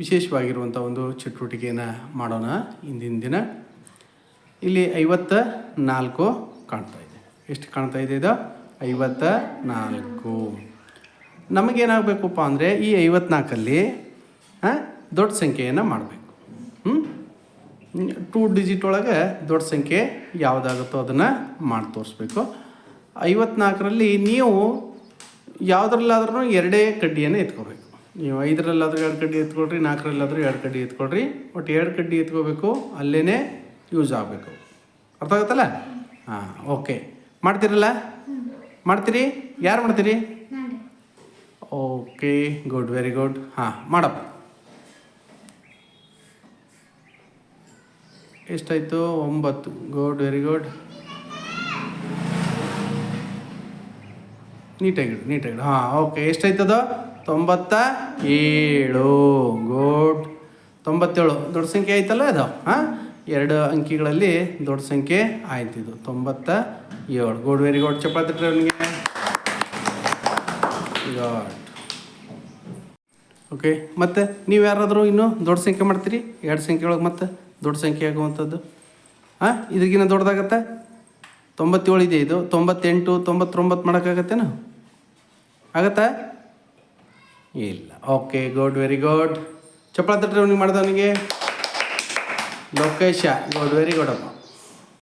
ವಿಶೇಷವಾಗಿರುವಂಥ ಒಂದು ಚಟುವಟಿಕೆಯನ್ನು ಮಾಡೋಣ ಇಂದಿನ ದಿನ. ಇಲ್ಲಿ ಐವತ್ತ ನಾಲ್ಕು ಕಾಣ್ತಾ ಇದೆ. ಎಷ್ಟು ಕಾಣ್ತಾ ಇದೆ ಇದು? ಐವತ್ತ ನಾಲ್ಕು. ನಮಗೇನಾಗಬೇಕಪ್ಪ ಅಂದರೆ ಈ ಐವತ್ನಾಲ್ಕಲ್ಲಿ ದೊಡ್ಡ ಸಂಖ್ಯೆಯನ್ನು ಮಾಡಬೇಕು. ಹ್ಞೂ ಟೂ ಡಿಜಿಟ್ ಒಳಗೆ ದೊಡ್ಡ ಸಂಖ್ಯೆ ಯಾವುದಾಗುತ್ತೋ ಅದನ್ನು ಮಾಡಿ ತೋರಿಸ್ಬೇಕು. ಐವತ್ನಾಲ್ಕರಲ್ಲಿ ನೀವು ಯಾವುದ್ರಲ್ಲಾದ್ರೂ ಎರಡೇ ಕಡ್ಡಿಯನ್ನು ಎತ್ಕೋಬೇಕು. ನೀವು ಐದರಲ್ಲಾದರೂ ಎರಡು ಕಡ್ಡಿ ಎತ್ಕೊಳ್ರಿ, ನಾಲ್ಕರಲ್ಲಾದರೂ ಎರಡು ಕಡ್ಡಿ ಎತ್ಕೊಳ್ರಿ. ಒಟ್ಟು ಎರಡು ಕಡ್ಡಿ ಎತ್ಕೋಬೇಕು ಅಲ್ಲೇ ಯೂಸ್ ಆಗಬೇಕು. ಅರ್ಥ ಆಗುತ್ತಲ್ಲ? ಹಾಂ, ಓಕೆ. ಮಾಡ್ತೀರಲ್ಲ? ಮಾಡ್ತೀರಿ? ಯಾರು ಮಾಡ್ತೀರಿ? Okay, good, very good. ಹಾಂ, ಮಾಡಪ್ಪ. ಎಷ್ಟಾಯಿತು? ಒಂಬತ್ತು. Good, very good. ನೀಟಾಗಿ ನೀಟಾಗಿಡು ನೀಟಾಗಿ ಇಡು. ಹಾಂ, ಓಕೆ. ಎಷ್ಟಾಯ್ತದ? ತೊಂಬತ್ತ ಏಳು. ಗುಡ್. ತೊಂಬತ್ತೇಳು. ದೊಡ್ಡ ಸಂಖ್ಯೆ ಆಯ್ತಲ್ಲ ಅದು ಹಾಂ? ಎರಡು ಅಂಕಿಗಳಲ್ಲಿ ದೊಡ್ಡ ಸಂಖ್ಯೆ ಆಯ್ತಿದು ತೊಂಬತ್ತ ಏಳು. ಗುಡ್ ವೆರಿ ಗುಡ್ ಚಪಾತಿ ಅವನಿಗೆ. ಗಾಡ್ ಓಕೆ ಮತ್ತೆ ನೀವು ಯಾರಾದರೂ ಇನ್ನೂ ದೊಡ್ಡ ಸಂಖ್ಯೆ ಮಾಡ್ತೀರಿ? ಎರಡು ಸಂಖ್ಯೆ ಒಳಗೆ ಮತ್ತೆ ದೊಡ್ಡ ಸಂಖ್ಯೆ ಆಗುವಂಥದ್ದು. ಹಾಂ? ಇದಕ್ಕಿಂತ ದೊಡ್ಡದಾಗತ್ತೆ? ತೊಂಬತ್ತೇಳು ಇದೆ ಇದು? ತೊಂಬತ್ತೆಂಟು, ತೊಂಬತ್ತೊಂಬತ್ತು ಮಾಡೋಕ್ಕಾಗತ್ತೇನು? ಆಗತ್ತಾ? ಇಲ್ಲ. ಓಕೆ ಗುಡ್ ವೆರಿ ಗುಡ್ ಚಪ್ಪಳ ತಟ್ರಿ ಅವ್ನಿಗೆ ಮಾಡ್ದವನಿಗೆ? ಲೋಕೇಶ ಗುಡ್ ವೆರಿ ಗುಡ್ ಅಪ್ಪ